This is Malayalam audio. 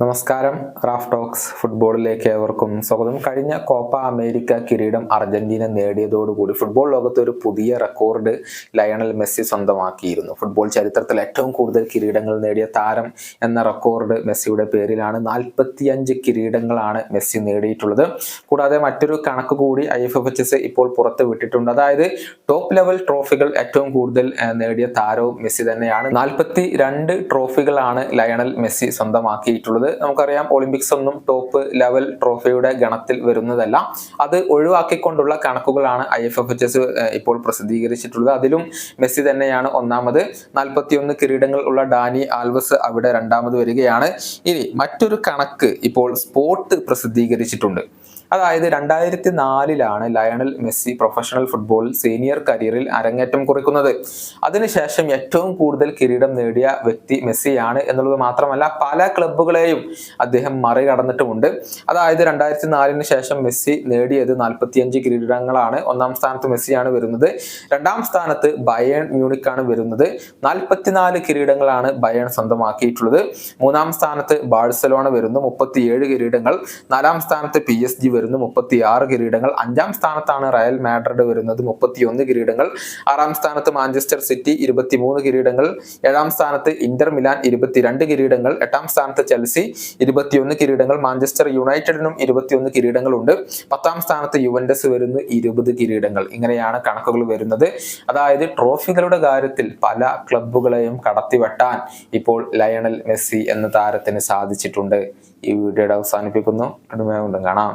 നമസ്കാരം. റാഫ് ടോക്സ് ഫുട്ബോളിലേക്ക് ഏവർക്കും സ്വാഗതം. കഴിഞ്ഞ കോപ്പ അമേരിക്ക കിരീടം അർജന്റീന നേടിയതോടുകൂടി ഫുട്ബോൾ ലോകത്ത് ഒരു പുതിയ റെക്കോർഡ് ലയണൽ മെസ്സി സ്വന്തമാക്കിയിരുന്നു. ഫുട്ബോൾ ചരിത്രത്തിൽ ഏറ്റവും കൂടുതൽ കിരീടങ്ങൾ നേടിയ താരം എന്ന റെക്കോർഡ് മെസ്സിയുടെ പേരിലാണ് നാൽപ്പത്തിയഞ്ച് കിരീടങ്ങളാണ് മെസ്സി നേടിയിട്ടുള്ളത്. കൂടാതെ മറ്റൊരു കണക്ക് കൂടി I F F H S ഇപ്പോൾ പുറത്ത് വിട്ടിട്ടുണ്ട്. അതായത് ടോപ്പ് ലെവൽ ട്രോഫികൾ ഏറ്റവും കൂടുതൽ നേടിയ താരവും മെസ്സി തന്നെയാണ്. നാൽപ്പത്തി രണ്ട് ട്രോഫികളാണ് ലയണൽ മെസ്സി സ്വന്തമാക്കിയിട്ടുള്ളത്. നമുക്കറിയാം ഒളിമ്പിക്സ് ഒന്നും ടോപ്പ് ലെവൽ ട്രോഫിയുടെ ഗണത്തിൽ വരുന്നതല്ല. അത് ഒഴിവാക്കിക്കൊണ്ടുള്ള കണക്കുകളാണ് I F F H S ഇപ്പോൾ പ്രസിദ്ധീകരിച്ചിട്ടുള്ളത്. അതിലും മെസ്സി തന്നെയാണ് ഒന്നാമത്. നാൽപ്പത്തിയൊന്ന് കിരീടങ്ങൾ ഉള്ള ഡാനി ആൽവസ് അവിടെ രണ്ടാമത് വരികയാണ്. ഇനി മറ്റൊരു കണക്ക് ഇപ്പോൾ സ്പോർട്ട് പ്രസിദ്ധീകരിച്ചിട്ടുണ്ട്. അതായത് രണ്ടായിരത്തി നാലിലാണ് ലയണൽ മെസ്സി പ്രൊഫഷണൽ ഫുട്ബോളിൽ സീനിയർ കരിയറിൽ അരങ്ങേറ്റം കുറിക്കുന്നത്. അതിനുശേഷം ഏറ്റവും കൂടുതൽ കിരീടം നേടിയ വ്യക്തി മെസ്സിയാണ് എന്നുള്ളത് മാത്രമല്ല പല ക്ലബുകളെയും അദ്ദേഹം മറികടന്നിട്ടുമുണ്ട്. അതായത് രണ്ടായിരത്തി നാലിന് ശേഷം മെസ്സി നേടിയത് നാൽപ്പത്തിയഞ്ച് കിരീടങ്ങളാണ്. ഒന്നാം സ്ഥാനത്ത് മെസ്സിയാണ് വരുന്നത്. രണ്ടാം സ്ഥാനത്ത് ബയൺ മ്യൂണിക്കാണ് വരുന്നത്. നാൽപ്പത്തിനാല് കിരീടങ്ങളാണ് ബയൺ സ്വന്തമാക്കിയിട്ടുള്ളത്. മൂന്നാം സ്ഥാനത്ത് ബാഴ്സലോണ വരുന്നു. മുപ്പത്തിയേഴ് കിരീടങ്ങൾ. നാലാം സ്ഥാനത്ത് പി എസ് ജി വരുന്നു മുപ്പത്തിയാറ് കിരീടങ്ങൾ. അഞ്ചാം സ്ഥാനത്താണ് റയൽ മാഡ്രിഡ് വരുന്നത് മുപ്പത്തിയൊന്ന് കിരീടങ്ങൾ. ആറാം സ്ഥാനത്ത് മാഞ്ചസ്റ്റർ സിറ്റി ഇരുപത്തിമൂന്ന് കിരീടങ്ങൾ. ഏഴാം സ്ഥാനത്ത് ഇന്റർ മിലാൻ ഇരുപത്തിരണ്ട് കിരീടങ്ങൾ. എട്ടാം സ്ഥാനത്ത് ചെൽസി ഇരുപത്തിയൊന്ന് കിരീടങ്ങൾ. മാഞ്ചസ്റ്റർ യുണൈറ്റഡിനും ഇരുപത്തിയൊന്ന് കിരീടങ്ങളുണ്ട് പത്താം സ്ഥാനത്ത് യുവന്റസ് വരുന്നു ഇരുപത് കിരീടങ്ങൾ. ഇങ്ങനെയാണ് കണക്കുകൾ വരുന്നത്. അതായത് ട്രോഫികളുടെ കാര്യത്തിൽ പല ക്ലബുകളെയും കടത്തിവെട്ടാൻ ഇപ്പോൾ ലയണൽ മെസ്സി എന്ന താരത്തിന് സാധിച്ചിട്ടുണ്ട്. ഈ വീഡിയോയുടെ അവസാനിപ്പിക്കുന്നു. വീണ്ടും കാണാം.